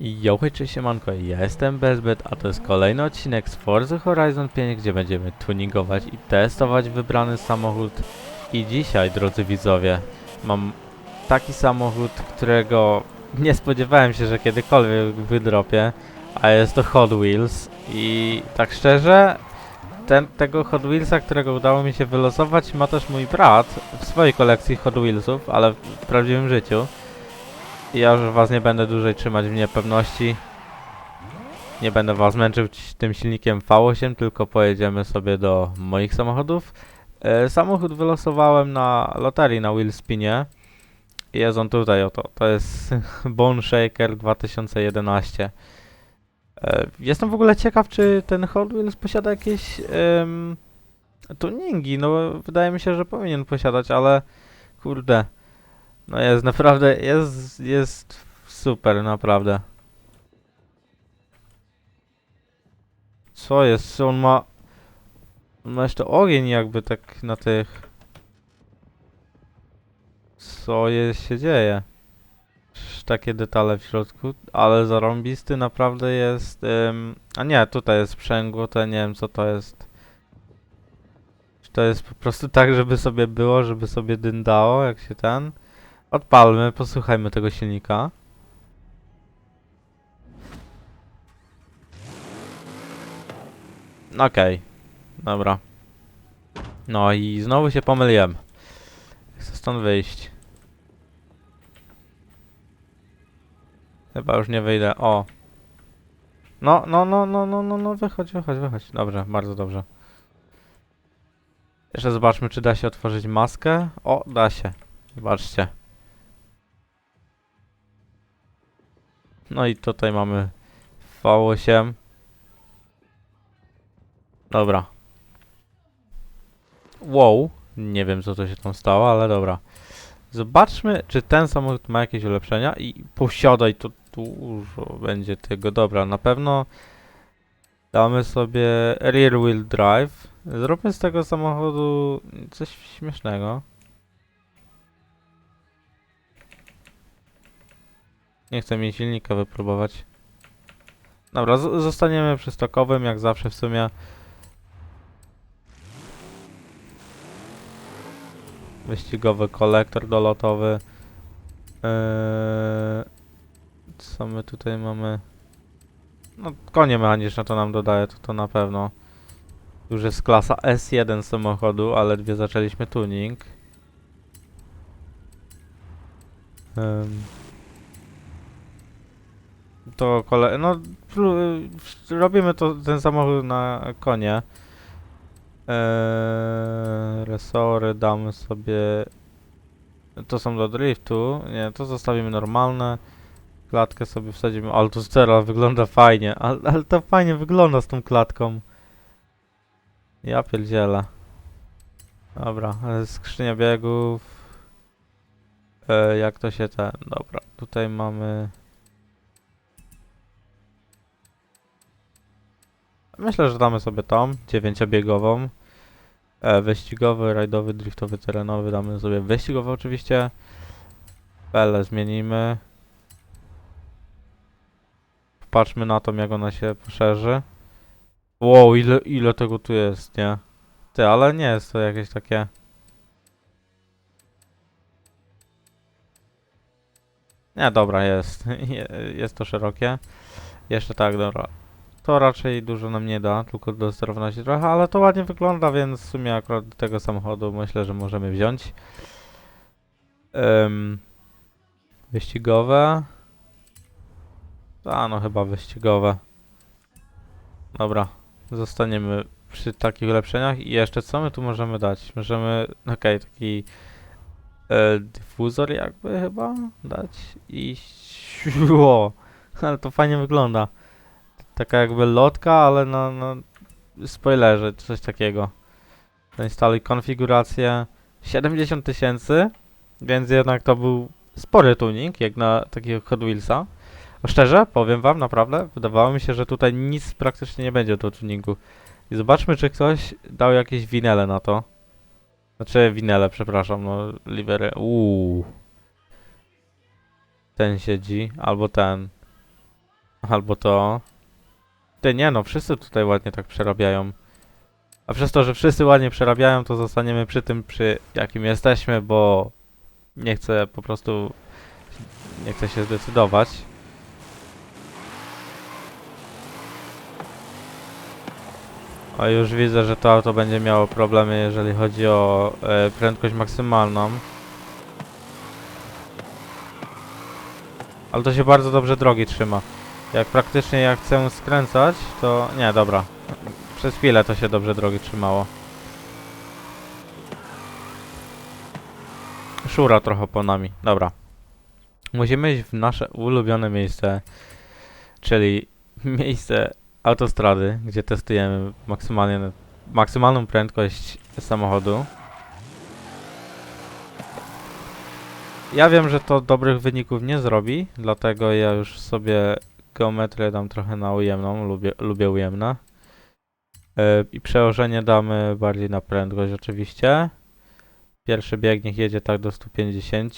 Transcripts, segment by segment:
Yo, hej, cześć, siemanko, ja jestem Bezbet, a to jest kolejny odcinek z Forza Horizon 5, gdzie będziemy tuningować i testować wybrany samochód. I dzisiaj, drodzy widzowie, mam taki samochód, którego nie spodziewałem się, że kiedykolwiek wydropię, a jest to Hot Wheels. I tak szczerze, ten, tego Hot Wheelsa, którego udało mi się wylosować, ma też mój brat w swojej kolekcji Hot Wheelsów, ale w prawdziwym życiu. Ja już was nie będę dłużej trzymać w niepewności. Nie będę was męczył tym silnikiem V8, tylko pojedziemy sobie do moich samochodów. E, samochód wylosowałem na loterii na Wheelspinie. Jest on tutaj, oto. To jest Bone Shaker 2011. E, jestem w ogóle ciekaw, czy ten Hot Wheels posiada jakieś em, tuningi. No, wydaje mi się, że powinien posiadać, ale kurde. No jest naprawdę, jest, jest super, naprawdę. Co jest? On ma... On ma jeszcze ogień jakby tak na tych... Co jest, się dzieje? Takie detale w środku, ale zarąbisty naprawdę jest... Ym... A nie, tutaj jest sprzęgło, to ja nie wiem co to jest. Czy to jest po prostu tak, żeby sobie było, żeby sobie dyndało, jak się ten... Odpalmy, posłuchajmy tego silnika. Okej, dobra. No i znowu się pomyliłem. Chcę stąd wyjść. Chyba już nie wyjdę. O. No, no, no, no, no, no, no, wychodź, wychodź, wychodź. Dobrze, bardzo dobrze. Jeszcze zobaczmy, czy da się otworzyć maskę. O, da się. Zobaczcie. No i tutaj mamy V8. Dobra. Wow. Nie wiem co to się tam stało, ale dobra. Zobaczmy, czy ten samochód ma jakieś ulepszenia i posiadaj to dużo będzie tego. Dobra, na pewno damy sobie rear wheel drive. Zróbmy z tego samochodu coś śmiesznego. Nie chcę mi silnika wypróbować. Dobra, zostaniemy przy stokowym, jak zawsze w sumie. Wyścigowy kolektor dolotowy. Eee, co my tutaj mamy? No, konie mechaniczne to nam dodaje, to to na pewno. Już jest klasa S1 samochodu, ale ledwie zaczęliśmy tuning. Em, to kole... No, robimy to, ten samochód na konie. Eee, resory damy sobie... To są do driftu. Nie, to zostawimy normalne. Klatkę sobie wsadzimy. Ale to wygląda fajnie. Ale, ale to fajnie wygląda z tą klatką. Ja pierdzielę. Dobra, e, skrzynia biegów. E, jak to się ten... Dobra, tutaj mamy... Myślę, że damy sobie tą, dziewięciobiegową. E, wyścigowy, rajdowy, driftowy, terenowy. Damy sobie wyścigowy oczywiście. Pele zmienimy. Patrzmy na to, jak ona się poszerzy. Wow, ile, ile tego tu jest, nie? Ty, ale nie jest to jakieś takie... Nie, dobra, jest. Je- jest to szerokie. Jeszcze tak, dobra. To raczej dużo nam nie da, tylko do sterowności trochę, ale to ładnie wygląda, więc w sumie akurat do tego samochodu myślę, że możemy wziąć. Ym, wyścigowe. A no chyba wyścigowe. Dobra, zostaniemy przy takich ulepszeniach i jeszcze co my tu możemy dać? Możemy, okej, taki e, dyfuzor jakby chyba dać i o, ale to fajnie wygląda. Taka jakby lotka, ale na, na spoilerze, coś takiego. Zainstaluj konfigurację 70 tysięcy, więc jednak to był spory tuning, jak na takiego Hot Wheelsa. Szczerze, powiem wam, naprawdę, wydawało mi się, że tutaj nic praktycznie nie będzie do tuningu. I zobaczmy, czy ktoś dał jakieś winele na to. Znaczy, winele, przepraszam, no, livery. Uuu. Ten siedzi, albo ten. Albo to... Ty, nie no, wszyscy tutaj ładnie tak przerabiają. A przez to, że wszyscy ładnie przerabiają, to zostaniemy przy tym, przy jakim jesteśmy, bo nie chcę po prostu... Nie chcę się zdecydować. A już widzę, że to auto będzie miało problemy, jeżeli chodzi o e, prędkość maksymalną. Ale to się bardzo dobrze drogi trzyma. Jak praktycznie jak chcę skręcać, to... Nie, dobra. Przez chwilę to się dobrze drogi trzymało. Szura trochę po nami. Dobra. Musimy iść w nasze ulubione miejsce, czyli miejsce autostrady, gdzie testujemy maksymalnie, maksymalną prędkość samochodu. Ja wiem, że to dobrych wyników nie zrobi, dlatego ja już sobie geometrię dam trochę na ujemną, lubię, lubię ujemne. Yy, I przełożenie damy bardziej na prędkość oczywiście. Pierwszy bieg niech jedzie tak do 150.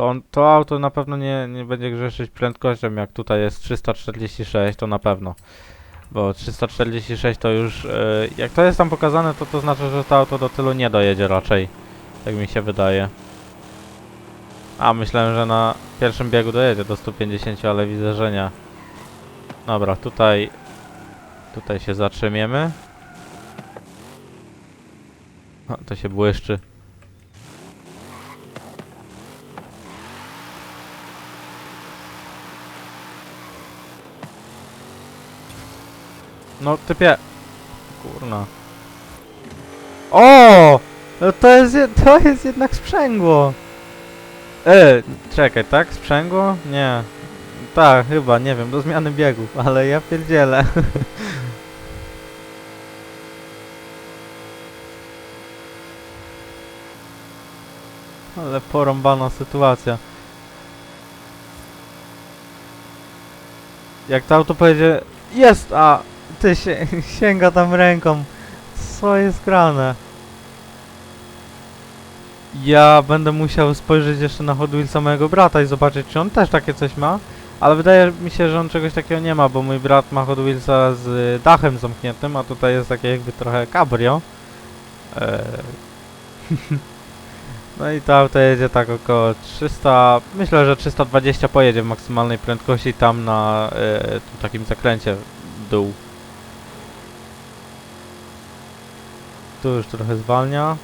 To, on, to auto na pewno nie, nie będzie grzeszyć prędkością, jak tutaj jest 346, to na pewno. Bo 346 to już, e, jak to jest tam pokazane, to to znaczy, że to auto do tylu nie dojedzie raczej. Tak mi się wydaje. A, myślałem, że na pierwszym biegu dojedzie do 150, ale widzę, że nie. Dobra, tutaj, tutaj się zatrzymiemy. O, to się błyszczy. No, typie. Kurna. O! No to jest, je- to jest jednak sprzęgło. E, czekaj, tak? Sprzęgło? Nie. Tak, chyba, nie wiem, do zmiany biegów, ale ja pierdzielę. Ale porąbana sytuacja. Jak to auto pojedzie... Jest! A! Ty się, sięga tam ręką. Co jest grane? Ja będę musiał spojrzeć jeszcze na Hot Wheelsa mojego brata i zobaczyć, czy on też takie coś ma. Ale wydaje mi się, że on czegoś takiego nie ma, bo mój brat ma Hot Wheelsa z dachem zamkniętym, a tutaj jest takie jakby trochę cabrio. Eee. No i to auto jedzie tak około 300, myślę, że 320 pojedzie w maksymalnej prędkości tam na e, takim zakręcie w dół. Tu już trochę zwalnia.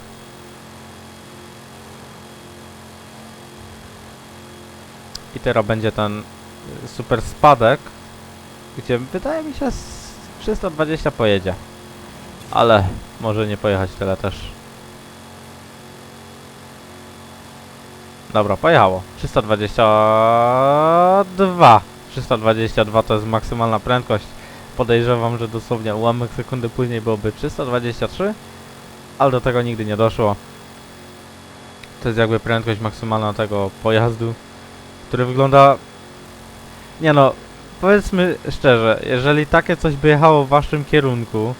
I teraz będzie ten y, super spadek, gdzie wydaje mi się z 320 pojedzie. Ale może nie pojechać tyle też. Dobra, pojechało. 322. 322 to jest maksymalna prędkość. Podejrzewam, że dosłownie ułamek sekundy później byłoby 323, ale do tego nigdy nie doszło. To jest jakby prędkość maksymalna tego pojazdu, który wygląda... Nie no, powiedzmy szczerze, jeżeli takie coś by jechało w waszym kierunku,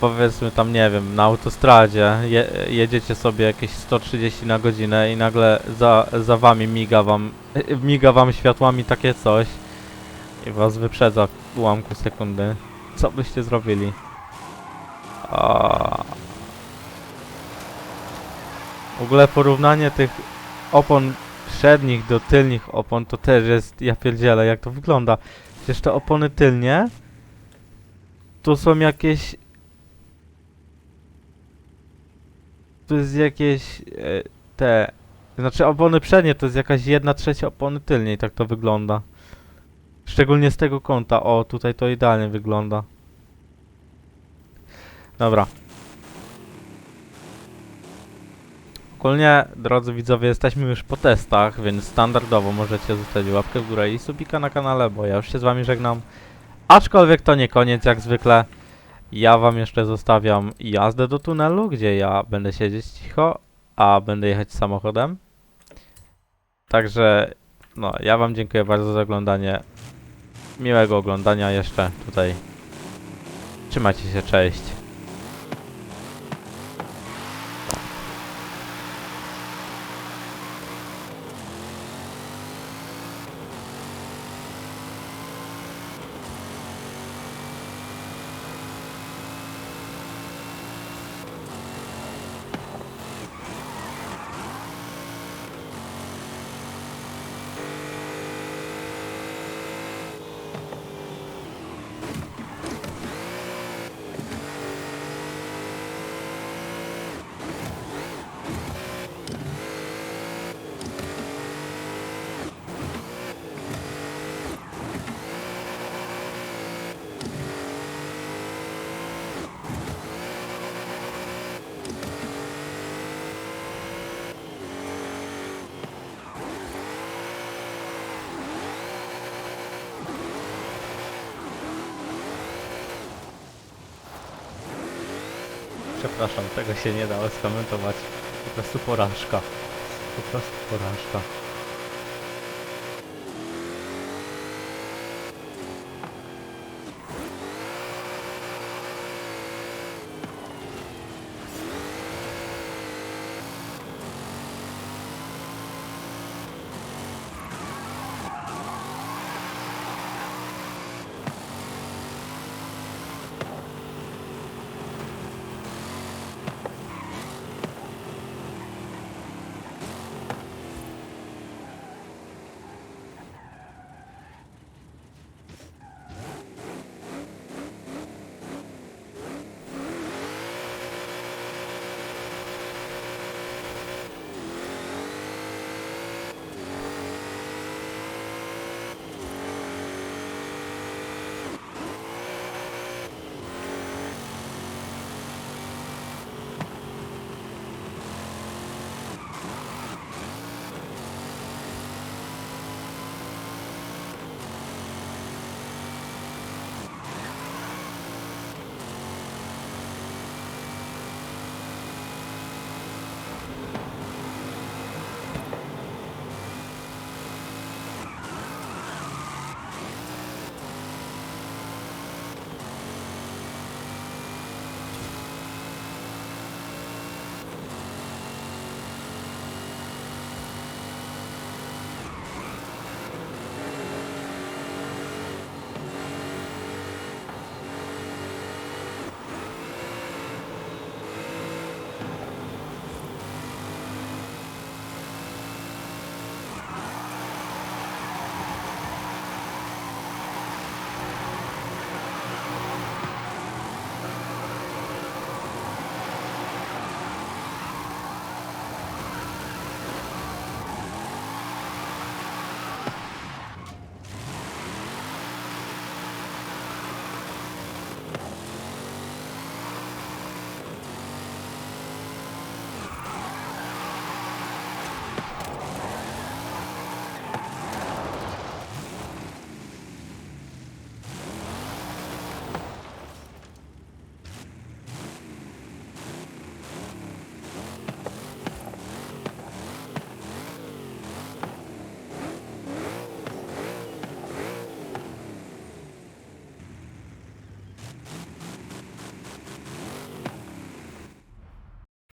powiedzmy tam, nie wiem, na autostradzie, je, jedziecie sobie jakieś 130 na godzinę i nagle za, za wami miga wam, miga wam światłami takie coś i was wyprzedza w ułamku sekundy. Co byście zrobili? A... W ogóle porównanie tych opon przednich do tylnych opon to też jest, ja pierdzielę, jak to wygląda. Przecież te opony tylnie to są jakieś... To jest jakieś... E, te... Znaczy opony przednie to jest jakaś jedna trzecia opony tylniej, tak to wygląda. Szczególnie z tego kąta. O, tutaj to idealnie wygląda. Dobra. Ogólnie, drodzy widzowie, jesteśmy już po testach, więc standardowo możecie zostawić łapkę w górę i subika na kanale, bo ja już się z wami żegnam. Aczkolwiek to nie koniec, jak zwykle. Ja wam jeszcze zostawiam jazdę do tunelu, gdzie ja będę siedzieć cicho, a będę jechać samochodem. Także, no, ja wam dziękuję bardzo za oglądanie. miłego oglądania jeszcze tutaj. Trzymajcie się, cześć. Przepraszam, tego się nie dało skomentować. Po prostu porażka. Po prostu porażka.